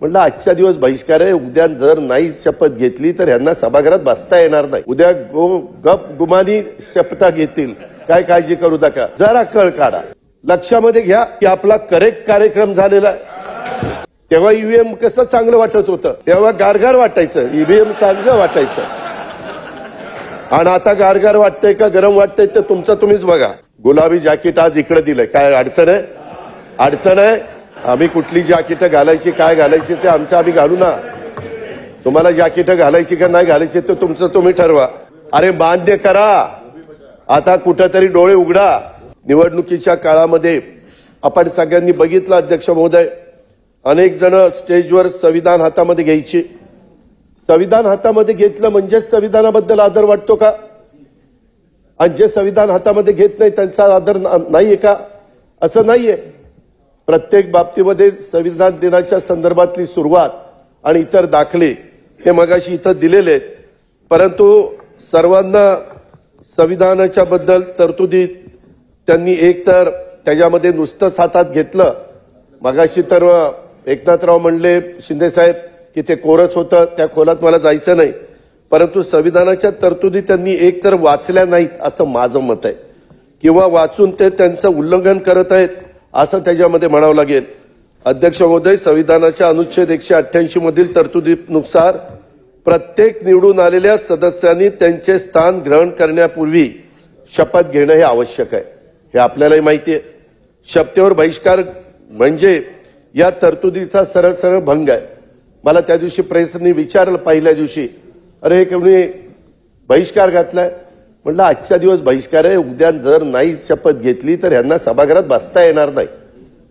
म्हणलं आजच्या दिवस बहिष्कार आहे. उद्या जर नाही शपथ घेतली तर ह्यांना सभागृहात बसता येणार नाही. उद्या गो गप गुमानी शपथा घेतील. काय काळजी करू नका. जरा कळ काढा. लक्षामध्ये घ्या की आपला करेक्ट कार्यक्रम झालेला आहे. तेव्हा ईव्हीएम कसं चांगलं वाटत होतं? तेव्हा गारगार वाटायचं. ईव्हीएम चांगलं वाटायचं. आणि आता गारगार वाटतंय का गरम वाटतंय ते तुमचं तुम्हीच बघा. गुलाबी जॅकेट आज इकडे दिलंय. काय अडचण आहे? अडचण आहे? आम्ही कुठली जॅकेटं घालायची काय घालायची ते आमचं आम्ही घालू ना. तुम्हाला जॅकेटं घालायची का नाही घालायची ते तुमचं तुम्ही ठरवा. अरे बांध्य करा. आता कुठेतरी डोळे उघडा. निवडणुकीच्या काळामध्ये आपण सगळ्यांनी बघितलं अध्यक्ष महोदय. अनेक जण स्टेजवर संविधान हातामध्ये घ्यायची. संविधान हातामध्ये घेतलं म्हणजेच संविधानाबद्दल आदर वाटतो का? आणि जे संविधान हातामध्ये घेत नाही त्यांचा आदर नाहीये का? असं नाहीये. प्रत्येक बाबतीमध्ये संविधान दिनाच्या संदर्भातली सुरुवात आणि इतर दाखले हे मगाशी इथं दिलेले आहेत. परंतु सर्वांना संविधानाच्या बद्दल तरतुदी त्यांनी एक तर त्याच्यामध्ये नुसतंच हातात घेतलं. मगाशी तर एकनाथराव म्हणले शिंदेसाहेब की ते कोरच होतं त्या खोलात मला जायचं नाही. परंतु संविधानाच्या तरतुदी त्यांनी एक तर वाचल्या नाहीत असं माझं मत आहे. किंवा वाचून ते त्यांचं उल्लंघन करत आहेत असं त्याच्यामध्ये म्हणावं लागेल. अध्यक्ष महोदय संविधानाच्या अनुच्छेद एकशे अठ्ठ्याऐंशी मधील तरतुदीनुसार प्रत्येक निवडून आलेल्या सदस्यांनी त्यांचे स्थान ग्रहण करण्यापूर्वी शपथ घेणं हे आवश्यक आहे. हे आपल्यालाही माहिती आहे. शपथेवर बहिष्कार म्हणजे या तरतुदीचा सरळ सरळ भंग आहे. मला त्या दिवशी प्रेसनी विचारलं पहिल्या दिवशी अरे हे कोणी बहिष्कार घातलाय? म्हटलं आजच्या दिवस बहिष्कार आहे. उद्या जर नाही शपथ घेतली तर ह्यांना सभागृहात बसता येणार नाही.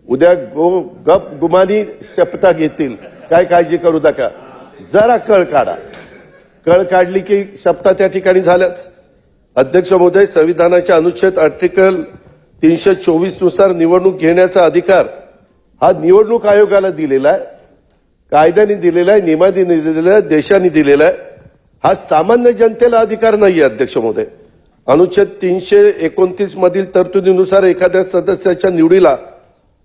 उद्या गो गप गुमानी शपथा घेतील. काय काळजी करू नका. जरा कळ काढा. कळ काढली की शपथा त्या ठिकाणी झाल्याच. अध्यक्ष महोदय संविधानाच्या अनुच्छेद आर्टिकल तीनशे चोवीसनुसार निवडणूक घेण्याचा अधिकार हा निवडणूक आयोगाला दिलेला आहे. कायद्याने दिलेला आहे नियमाने दिलेला आहे देशाने दिलेला आहे. हा सामान्य जनतेला अधिकार नाही आहे अध्यक्ष महोदय. अनुच्छेद तीनशे एकोणतीस मधील तरतुदीनुसार एखाद्या सदस्याच्या निवडीला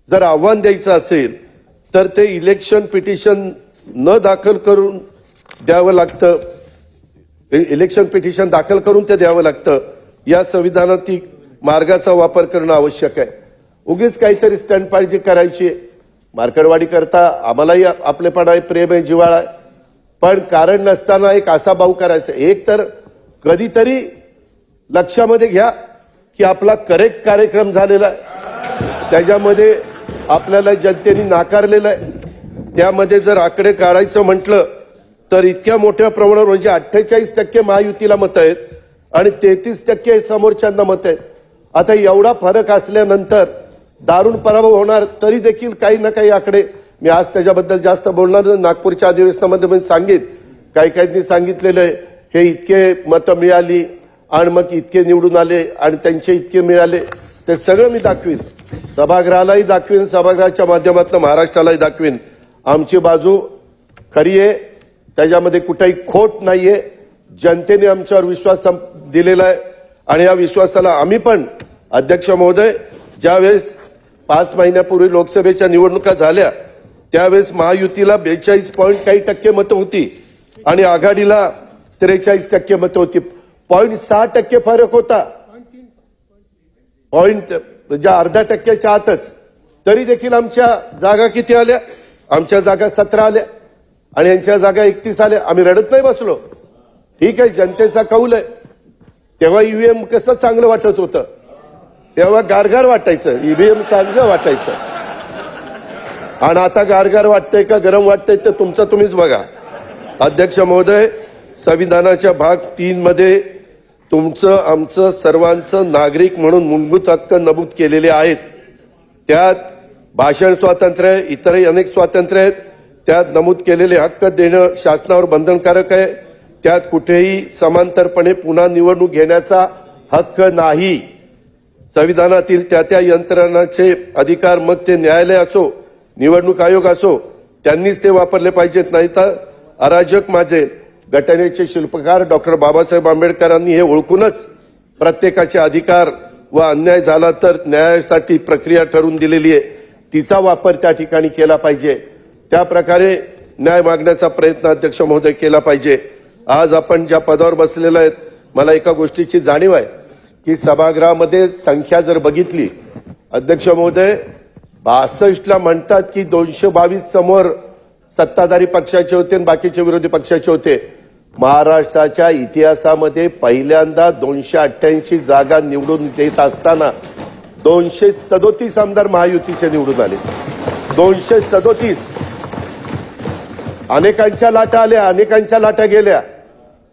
जर आव्हान द्यायचं असेल तर ते इलेक्शन पिटिशन न दाखल करून द्यावं लागतं. इलेक्शन पिटिशन दाखल करून ते द्यावं लागतं. या संविधानातील मार्गाचा वापर करणं आवश्यक आहे. उगीच काहीतरी स्टंटबाजी करायची आहे. मार्कडवाडी करता आम्हालाही आपलेपणा आहे प्रेम आहे जिव्हाळा आहे. पण कारण नसताना एक असा भाऊ करायचा. एक तर कधीतरी लक्षामध्ये घ्या की आपला करेक्ट कार्यक्रम झालेला आहे. त्याच्यामध्ये आपल्याला जनतेने नाकारलेलं आहे. त्यामध्ये जर आकडे काढायचं म्हटलं तर इतक्या मोठ्या प्रमाणावर म्हणजे अठ्ठेचाळीस टक्के महायुतीला मत आहेत आणि तेहतीस टक्के समोरच्यांना मत आहेत. आता एवढा फरक असल्यानंतर दारुण पराभव होणार तरी देखील काही ना काही आकडे. मी आज त्याच्याबद्दल जास्त बोलणार नागपूरच्या अधिवेशनामध्ये मी सांगेन. काही काहींनी सांगितलेलं आहे. हे इतके मतं मिळाली. आणि मग इतके निवडून आले आणि त्यांचे इतके मिळाले ते सगळं मी दाखवीन. सभागृहालाही दाखवीन सभागृहाच्या माध्यमातून महाराष्ट्रालाही दाखवीन. आमची बाजू खरी आहे. त्याच्यामध्ये कुठेही खोट नाहीये. जनतेने आमच्यावर विश्वास दिलेला आहे. आणि या विश्वासाला आम्ही पण अध्यक्ष महोदय ज्यावेळेस पाच महिन्यापूर्वी लोकसभेच्या निवडणुका झाल्या त्यावेळेस महायुतीला बेचाळीस पॉईंट काही टक्के मतं होती. आणि आघाडीला त्रेचाळीस टक्के मतं होती. पॉईंट सहा टक्के फरक होता. पॉईंट म्हणजे अर्धा टक्क्याच्या आतच. तरी देखील आमच्या जागा किती आल्या? आमच्या जागा सतरा आल्या. आणि यांच्या जागा एकतीस आल्या. आम्ही रडत नाही बसलो. ठीक आहे जनतेचा कौल आहे. तेव्हा ईव्हीएम कसं चांगलं वाटत होतं? तेव्हा गारगार वाटायचं. ईव्हीएम चांगलं वाटायचं. आणि आता गारगार वाटतंय का गरम वाटतंय ते तुमचं तुम्हीच बघा. अध्यक्ष महोदय संविधानाच्या भाग तीन मध्ये तुमचं आमचं सर्वांचं नागरिक म्हणून मूलभूत हक्क नमूद केलेले आहेत. त्यात भाषण स्वातंत्र्य आहे, इतरही अनेक स्वातंत्र्य आहेत. त्यात नमूद केलेले हक्क देणं शासनावर बंधनकारक आहे. त्यात कुठेही समांतरपणे पुन्हा निवडणूक घेण्याचा हक्क नाही. संविधानातील त्या त्या यंत्रणाचे अधिकार मग ते न्यायालय असो निवडणूक आयोग असो त्यांनीच ते वापरले पाहिजेत. नाही तर अराजक माझे घटनेचे शिल्पकार डॉक्टर बाबासाहेब आंबेडकरांनी हे ओळखूनच प्रत्येकाचे अधिकार व अन्याय झाला तर न्यायासाठी प्रक्रिया ठरवून दिलेली आहे. तिचा वापर त्या ठिकाणी केला पाहिजे. त्या प्रकारे न्याय मागण्याचा प्रयत्न अध्यक्ष महोदय केला पाहिजे. आज आपण ज्या पदावर बसलेलो आहेत मला एका गोष्टीची जाणीव आहे की सभागृहामध्ये संख्या जर बघितली अध्यक्ष महोदय बासष्टला म्हणतात की दोनशे बावीस समोर सत्ताधारी पक्षाचे होते आणि बाकीचे विरोधी पक्षाचे होते. महाराष्ट्राच्या इतिहासामध्ये पहिल्यांदा दोनशे अठ्ठ्याऐंशी जागा निवडून देत असताना दोनशे सदोतीस आमदार महायुतीचे निवडून आले. दोनशे सदोतीस. अनेकांच्या लाटा आल्या अनेकांच्या लाटा गेल्या.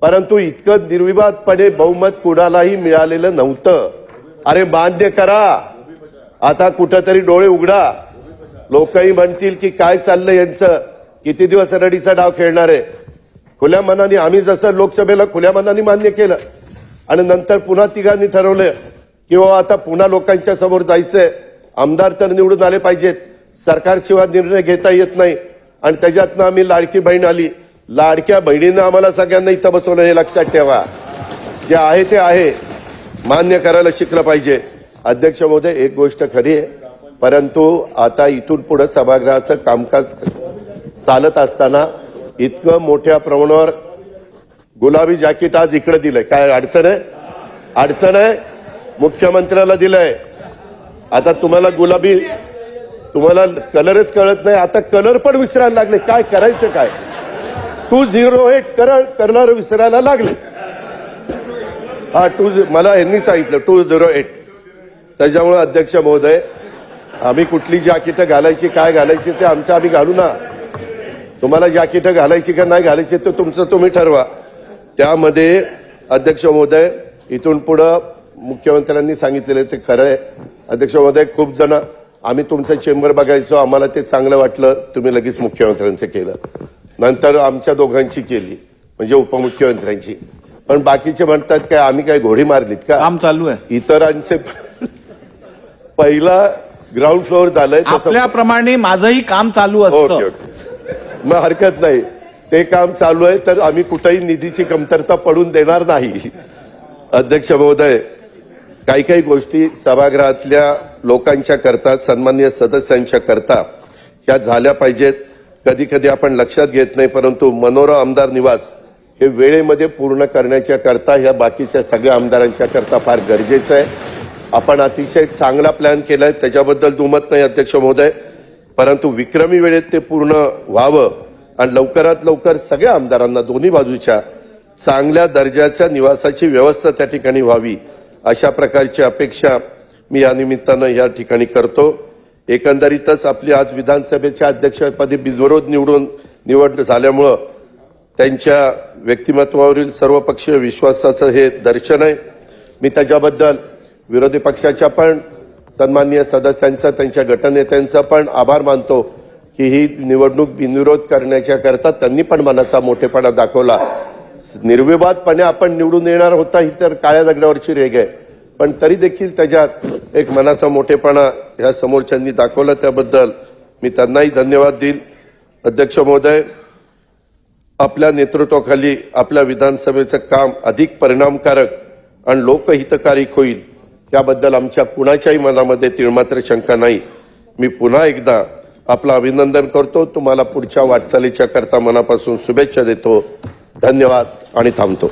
परंतु इतकं निर्विवादपणे बहुमत कुणालाही मिळालेलं नव्हतं. अरे मान्य करा. आता कुठंतरी डोळे उघडा. लोकही म्हणतील की काय चाललंय यांचं? किती दिवस रडीचा डाव खेळणार आहे? खुल्या मनाने आम्ही जसं लोकसभेला खुल्या मनाने मान्य केलं आणि नंतर पुन्हा तिघांनी ठरवलं की बाबा आता पुन्हा लोकांच्या समोर जायचंय. आमदार तर निवडून आले पाहिजेत. सरकारशिवाय निर्णय घेता येत नाही. आणि त्याच्यातनं आम्ही लाडकी बहीण आली. लाडक्या बहिणीनं आम्हाला सगळ्यांना इथं बसवलं हे लक्षात ठेवा. जे आहे ते आहे. मान्य करायला शिकलं पाहिजे. अध्यक्ष महोदय एक गोष्ट खरी आहे. परंतु आता इथून पुढे सभागृहाचं कामकाज चालत असताना इतकं मोठ्या प्रमाणावर गुलाबी जॅकेट आज इकडे दिलंय. काय अडचण आहे? अडचण आहे? मुख्यमंत्र्याला दिलंय. आता तुम्हाला गुलाबी तुम्हाला कलरच कळत नाही. आता कलर पण विसरायला लागले. काय करायचं काय? Two zero eight colour colour विसरायला लागले. हा टू मला यांनी सांगितलं टू झिरो एट. त्याच्यामुळे अध्यक्ष महोदय आम्ही कुठली जॅकेट घालायची काय घालायची ते आमचं आम्ही घालू ना. तुम्हाला जॅकेट घालायची का नाही घालायची ते तुमचं तुम्ही ठरवा. त्यामध्ये अध्यक्ष महोदय इथून पुढं मुख्यमंत्र्यांनी सांगितलेलं ते खरं आहे. अध्यक्ष महोदय खूप जण आम्ही तुमचं चेंबर बघायचो आम्हाला ते चांगलं वाटलं तुम्ही लगेच मुख्यमंत्र्यांचं केलं. नंतर आमच्या दोघांची केली म्हणजे उपमुख्यमंत्र्यांची. पण बाकीचे म्हणतात काय आम्ही काय घोडी मारलीत का? काम चालू आहे. इतरांचे पहिला ग्राउंड फ्लोअर झालंय तसं आपल्याप्रमाणे माझंही काम चालू असतं. मग हरकत नाही. ते काम चालू आहे तर आम्ही कुठेही निधीची कमतरता पडून देणार नाही. अध्यक्ष महोदय काही काही गोष्टी सभागृहातल्या लोकांच्या करता सन्मान्य सदस्यांच्या करता ह्या झाल्या पाहिजेत. कधी कधी आपण लक्षात घेत नाही परंतु मनोरा आमदार निवास हे वेळेमध्ये पूर्ण करण्याच्या करता ह्या बाकीच्या सगळ्या आमदारांच्या करता फार गरजेचं आहे. आपण अतिशय चांगला प्लॅन केलाय त्याच्याबद्दल दुमत नाही अध्यक्ष महोदय. परंतु विक्रमी वेळेत ते पूर्ण व्हावं आणि लवकरात लवकर सगळ्या आमदारांना दोन्ही बाजूच्या चांगल्या दर्जाच्या निवासाची व्यवस्था त्या ठिकाणी व्हावी अशा प्रकारची अपेक्षा मी या निमित्तानं या ठिकाणी करतो. एकंदरीतच आपली आज विधानसभेच्या अध्यक्षपदी बिजविरोध निवडून निवड झाल्यामुळं त्यांच्या व्यक्तिमत्वावरील सर्वपक्षीय विश्वासाचं हे दर्शन आहे. मी त्याच्याबद्दल विरोधी पक्षाच्या पण सन्माननीय सदस्यांचा त्यांच्या गटनेत्यांचा पण आभार मानतो की ही निवडणूक बिनविरोध करण्याच्या करता त्यांनी पण मनाचा मोठेपणा दाखवला. निर्विवादपणे आपण निवडून येणार होता ही तर काळ्या दगडावरची रेग आहे. पण तरी देखील त्याच्यात एक मनाचा मोठेपणा ह्या समोरच्यांनी दाखवला त्याबद्दल मी त्यांनाही धन्यवाद देईल अध्यक्ष महोदय आपल्या नेतृत्वाखाली आपल्या विधानसभेचं काम अधिक परिणामकारक आणि लोकहितकारक होईल. याबद्दल आमच्या कुणाच्याही मनामध्ये तिळमात्र शंका नाही. मी पुन्हा एकदा आपलं अभिनंदन करतो. तुम्हाला पुढच्या वाटचालीच्या करता मनापासून शुभेच्छा देतो. धन्यवाद आणि थांबतो.